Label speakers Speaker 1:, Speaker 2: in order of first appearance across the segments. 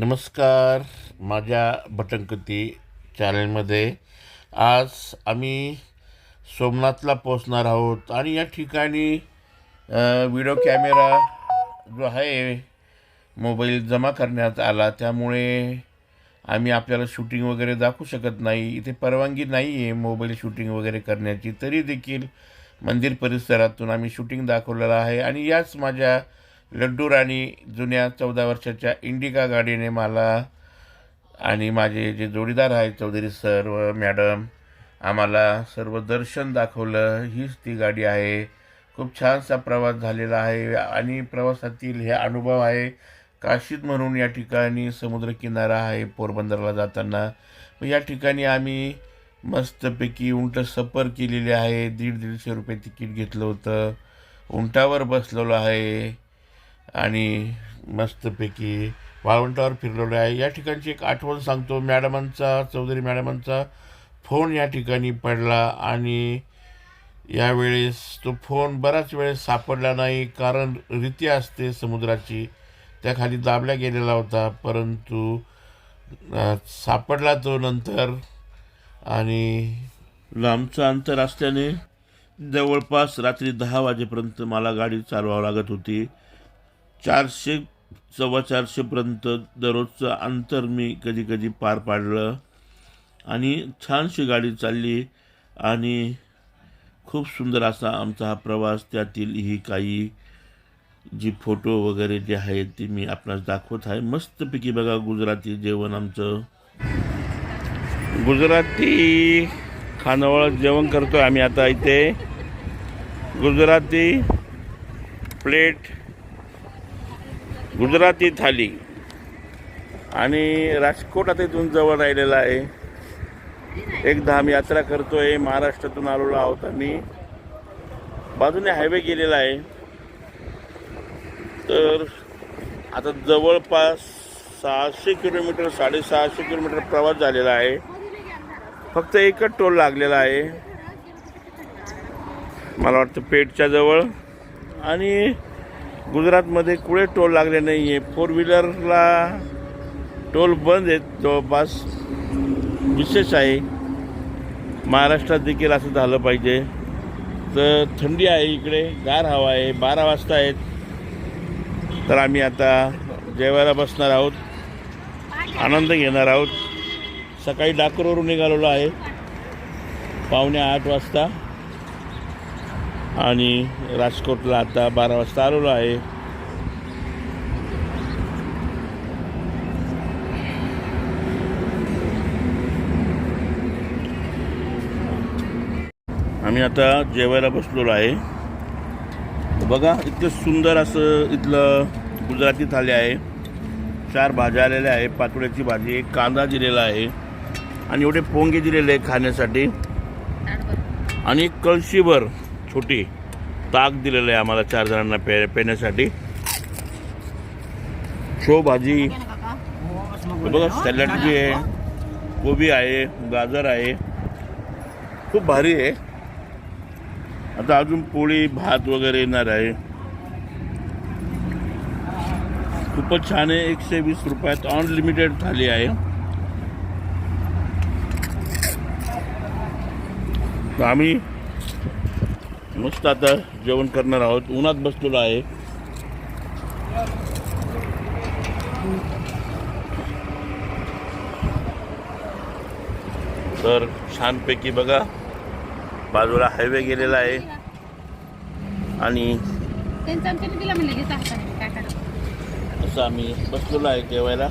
Speaker 1: नमस्कार माझ्या भटंकती चॅनलमध्ये आज आम्ही सोमनाथला पोचणार आहोत आणि या ठिकाणी व्हिडिओ कॅमेरा जो आहे मोबाईल जमा करण्यात आला. त्यामुळे आम्ही आपल्याला शूटिंग वगैरे दाखवू शकत नाही. इथे परवानगी नाही आहे मोबाईल शूटिंग वगैरे करण्याची. तरी देखील मंदिर परिसरातून आम्ही शूटिंग दाखवलेलं आहे. आणि याच माझ्या लड्डू राणी जुन्या चौदा वर्षाच्या इंडिका गाडीने मला आणि माझे जे जोडीदार आहेत चौधरी सर व मॅडम आम्हाला सर्व दर्शन दाखवलं. हीच ती गाडी आहे. खूप छानसा प्रवास झालेला आहे आणि प्रवासातील हे अनुभव आहे. काशीद म्हणून या ठिकाणी समुद्रकिनारा आहे पोरबंदरला जाताना. या ठिकाणी आम्ही मस्तपैकी उंट सफर केलेली आहे. दीड दीडशे रुपये तिकीट घेतलं होतं. उंटावर बसलेलो आहे. आणि मस्तपैकी वाळवंटावर फिरलेलो आहे. या ठिकाणची एक आठवण सांगतो. मॅडमांचा चौधरी मॅडमांचा फोन या ठिकाणी पडला आणि यावेळेस तो फोन बराच वेळेस सापडला नाही कारण रीती असते समुद्राची. त्याखाली दाबला गेलेला होता परंतु सापडला तो नंतर आणि लांबचं अंतर असल्याने जवळपास रात्री दहा वाजेपर्यंत मला गाडी चालवावं लागत होती. चारशे सव्वा चारशेपर्यंत दररोजचं अंतर मी कधी कधी पार पाडलं. आणि छानशी गाडी चालली आणि खूप सुंदर असा आमचा हा प्रवास त्यातील ही काही जी फोटो वगैरे जे आहेत ती मी आपणास दाखवत आहे. मस्तपैकी बघा गुजराती जेवण आमचं. गुजराती खानावळ जेवण करतो आम्ही आता इथे. गुजराती प्लेट गुजराती थाली. आणि राजकोट आता इथून जवळ राहिलेला आहे. एक धाम यात्रा करतो आहे महाराष्ट्रातून आलेलो आहोत आम्ही बाजूने हायवे गेलेला आहे. तर आता जवळपास सहाशे किलोमीटर साडेसहाशे किलोमीटर प्रवास झालेला आहे. फक्त एकच टोल लागलेला आहे. मला वाटतं पेठच्या जवळ. आणि गुजरातमध्ये कुठे टोल लागले नाही आहे फोर व्हीलरला टोल बंद आहेत. जवळपास विशेष आहे. महाराष्ट्रात देखील असं झालं पाहिजे. तर थंडी आहे इकडे. गार हवा आहे. बारा वाजता आहेत. तर आम्ही आता जेवायला बसणार आहोत. आनंद घेणार आहोत. सकाळी डाकरवरून निघालेलो आहे. पावणे आठ वाजता. आणि राजकोटला आता बारा वाजता आलेलो आहे. आम्ही आता जेवायला बसलेलो आहे. बघा इतकं सुंदर असं इथलं गुजराती थाली आहे. चार भाज्या आलेल्या आहे पातोड्याची भाजी एक कांदा दिलेला आहे आणि एवढे पोंगे दिलेले आहे खाण्यासाठी. आणि कळशीभर. फुटी ताक दिलेलं आहे आम्हाला चार जणांना पे पेण्यासाठी. शो भाजी. बघा सॅलड बी आहे कोबी आहे गाजर आहे. खूप भारी आहे. आता अजून पोळी भात वगैरे येणार आहे. खूपच छान आहे एकशे वीस रुपयात अनलिमिटेड थाली आहे. तर आम्ही मस्त आता जेवण करणार आहोत. उन्हात बसलेलो आहे. तर छानपैकी बघा बाजूला हायवे गेलेला आहे. आणि असं आम्ही बसलेलो आहे जेवायला.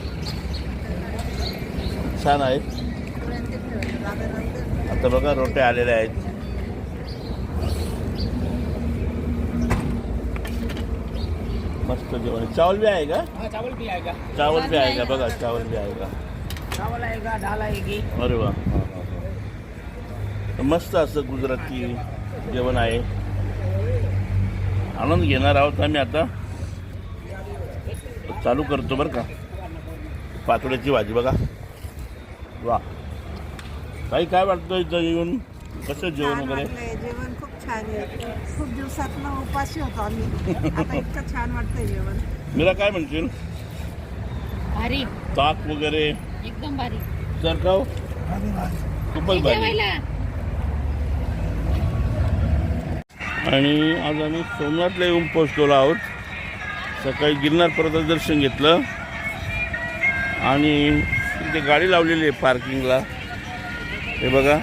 Speaker 1: छान आहे आता बघा रोटे आलेले आहेत. मस्त जेवण आहे. चावल भी आहे का?
Speaker 2: हाँ चावल भी आएगा
Speaker 1: चावल भी आहे का? बघा चावल भी आहे का?
Speaker 2: चावल आएगा दाल आएगी
Speaker 1: अरे वा. मस्त असं गुजराती जेवण आहे. आनंद घेणार आहोत आम्ही आता. चालू करतो बरं का. पातोड्याची भाजी बघा. वा. काही काय वाटतं इथं येऊन? कसं जेवण
Speaker 3: छान
Speaker 1: वगैरे?
Speaker 3: वाटलंय. जेवण खूप छान आहे. खूप दिवसात उपाशी होतो आम्ही. आता इतकं छान वाटतंय जेवण.
Speaker 1: मीरा काय म्हणशील?
Speaker 4: भारी.
Speaker 1: ताक वगैरे?
Speaker 4: एकदम भारी.
Speaker 1: जर का हो? खूपच भारी.
Speaker 4: जेवायला
Speaker 1: आणि आज आम्ही सोमनाथला येऊन पोहोचलेलो आहोत. सकाळी गिरनार पर्वताचं दर्शन घेतलं. आणि इथे गाडी लावलेली आहे पार्किंगला. हे बघा.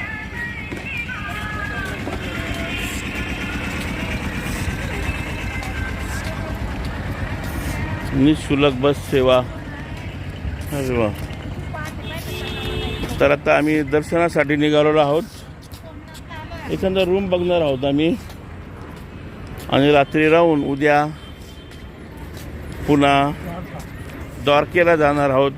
Speaker 1: निशुल्क बस सेवा. अरे वा. तर आता आम्ही दर्शनासाठी निघालेलो आहोत. एखादा रूम बघणार आहोत आम्ही. आणि रात्री राहून उद्या पुन्हा द्वारकेला जाणार आहोत.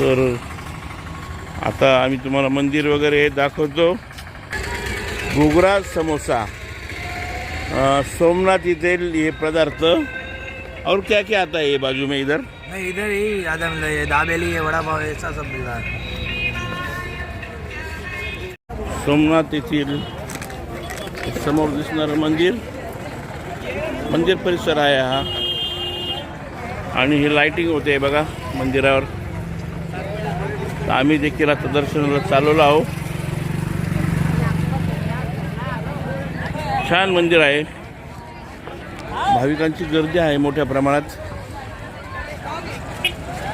Speaker 1: तर आता आम्ही तुम्हाला मंदिर वगैरे दाखवतो. घुगरा समोसा. सोमनाथ येथील ये पदार्थ. और क्या क्या आता है ये बाजू में इधर?
Speaker 2: नहीं इधर ही ज्यादा मिल है दाबेली है वड़ा पाव है ऐसा सब मिल रहा है।
Speaker 1: सोमनाथ येथील समोर दिसणारं मंदिर. मंदिर परिसर आहे हा. आणि ही लाइटिंग होते बघा मंदिरावर. आम्ही देखील आता दर्शनाला चालवलो आहोत. छान मंदिर आहे. भाविकांची गर्दी आहे मोठ्या प्रमाणात.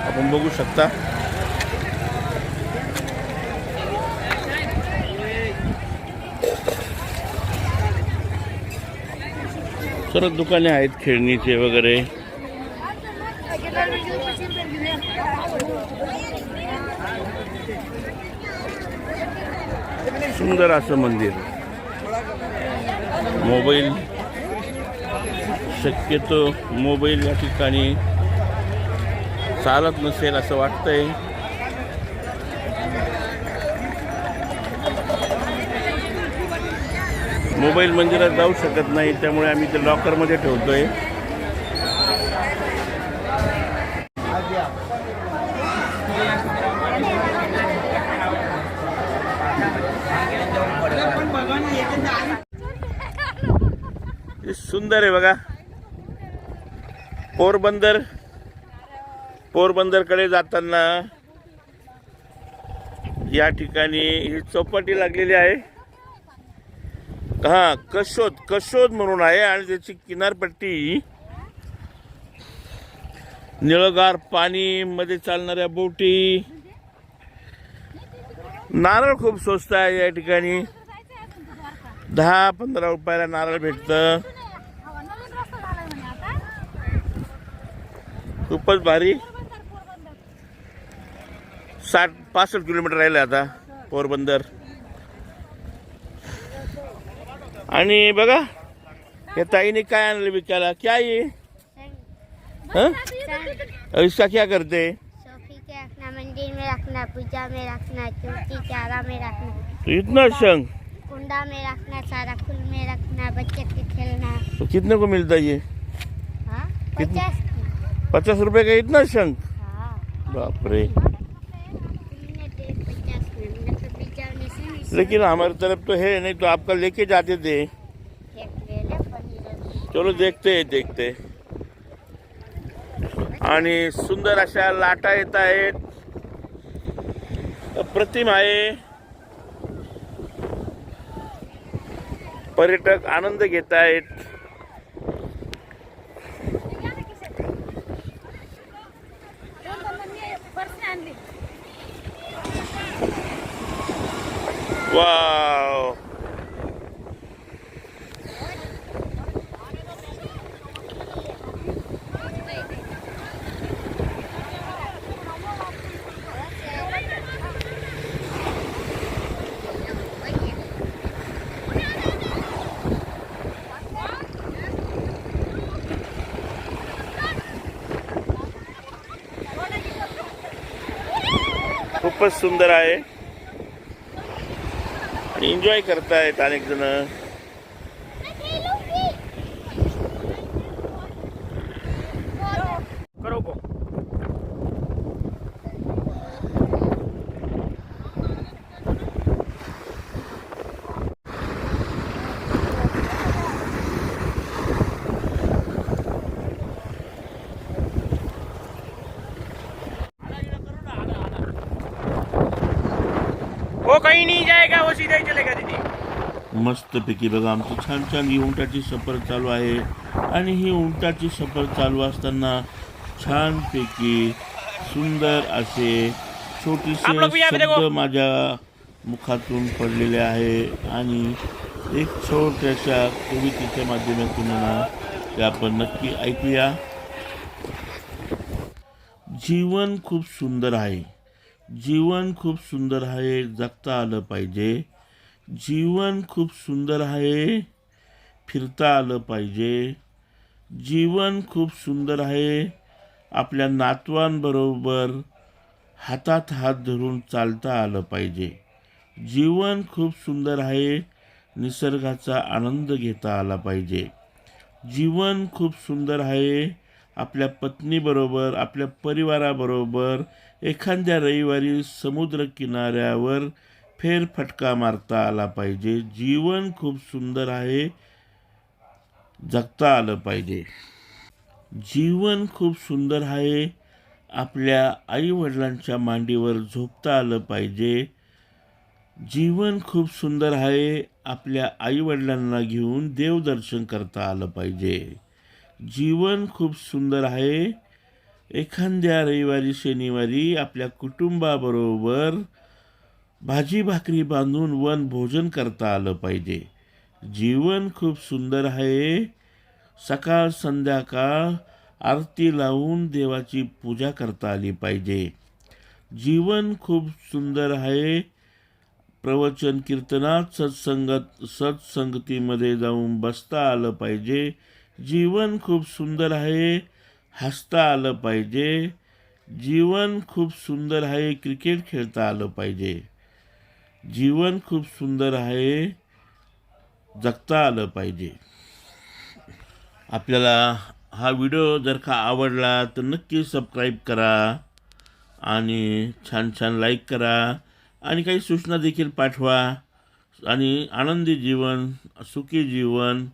Speaker 1: आपण बघू शकता. सर्व दुकाने आहेत खेळणीचे वगैरे. सुंदर असं मंदिर. मोबाईल. शक्यतो मोबाईल या ठिकाणी चालत नसेल असं वाटतंय. मोबाईल म्हणजे मंदिरात जाऊ शकत नाही त्यामुळे आम्ही ते लॉकरमध्ये ठेवतोय. आहे सुंदर आहे बघा. पोरबंदर पोरबंदरकडे जाताना या ठिकाणी ही चौपाटी लागलेली आहे. हा कशोद कशोद म्हणून आहे आणि त्याची किनारपट्टी निळगार पाणी मध्ये चालणाऱ्या बोटी. नारळ खूप स्वस्त आहे या ठिकाणी. दहा पंधरा रुपयाला नारळ भेटतं. खूपच भारी. साठ पासष्ट किलोमीटर राहिले आता पोरबंदर. आणि बघा या ताईने काय आणलं विकायला? क्या ये हाँ? इसका क्या करते?
Speaker 5: रखना मंदिर में रखना पूजा में रखना चौकी चारा में रखना
Speaker 1: तो इतना शंख
Speaker 5: कुंडा में रखना सारा फूल में रखना बच्चे के खेलना।
Speaker 1: तो कितने को मिलता है ये?
Speaker 5: हाँ? पचास
Speaker 1: पचास रुपए का इतना शंख? बाप रे
Speaker 5: तुमने दे पचास में हमने तो पिज्जा में से
Speaker 1: लेकिन हमारी तरफ तो है नहीं तो आपका लेके जाते थे चलो देखते हैं देखते आणि सुंदर अशा लाटा येत आहेत। प्रतिम आहे। पर्यटक आनंद घेत आहेत
Speaker 4: आणली
Speaker 1: वाव खूपच सुंदर आहे आणि एन्जॉय करतायत अनेक जण.
Speaker 2: हो कहीं नहीं जाएगा वो सीधा ही चलेगा दीदी
Speaker 1: मस्तपैकी बघा आमची छान छान ही उंटाची सफर चालू आहे. आणि ही उंटाची सफर चालू असताना छानपैकी सुंदर असे छोटेसे. शब्द माझ्या मुखातून पडलेले आहे. आणि एक छोट्याशा कवितेच्या माध्यमातून म्हणा ते आपण नक्की ऐकूया. जीवन खूप सुंदर आहे. जीवन खूप सुंदर आहे जगता आलं पाहिजे. जीवन खूप सुंदर आहे फिरता आलं पाहिजे. जीवन खूप सुंदर आहे आपल्या नातवांबरोबर हातात हात धरून चालता आलं पाहिजे. जीवन खूप सुंदर आहे निसर्गाचा आनंद घेता आला पाहिजे. जीवन खूप सुंदर आहे आपल्या पत्नीबरोबर आपल्या परिवाराबरोबर एखाद्या रविवारी समुद्र किनाऱ्यावर फेरफटका मारता आला पाहिजे. जीवन खूप सुंदर आहे जगता आलं पाहिजे. जीवन खूप सुंदर आहे आपल्या आईवडिलांच्या मांडीवर झोपता आलं पाहिजे. जीवन खूप सुंदर आहे आपल्या आईवडिलांना घेऊन देवदर्शन करता आलं पाहिजे. जीवन खूप सुंदर आहे एखाद्या रविवारी शनिवारी आपल्या कुटुंबाबरोबर भाजी भाकरी बांधून वन भोजन करता आलं पाहिजे. जीवन खूप सुंदर आहे. सकाळ संध्याकाळ आरती लावून देवाची पूजा करता आली पाहिजे. जीवन खूप सुंदर आहे. प्रवचन कीर्तनात सत्संगत सत्संगतीमध्ये जाऊन बसता आलं पाहिजे. जीवन खूप सुंदर आहे. हसता आलं पाहिजे. जीवन खूप सुंदर आहे क्रिकेट खेळता आलं पाहिजे. जीवन खूप सुंदर आहे जगता आलं पाहिजे. आपल्याला हा व्हिडिओ जर का आवडला तर नक्की सबस्क्राईब करा आणि छान छान लाईक करा आणि काही सूचना देखील पाठवा. आणि आनंदी जीवन सुखी जीवन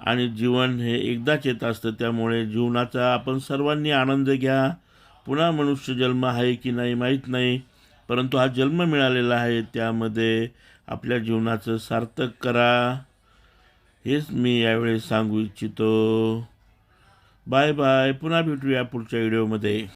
Speaker 1: आणि जीवन हे एकदाच येत असतं. त्यामुळे जीवनाचा आपण सर्वांनी आनंद घ्या. पुन्हा मनुष्य जन्म आहे की नाही माहीत नाही परंतु हा जन्म मिळालेला आहे. त्यामध्ये आपल्या जीवनाचं सार्थक करा. हेच मी यावेळेस सांगू इच्छितो. Bye bye. पुन्हा भेटूया पुढच्या व्हिडिओमध्ये.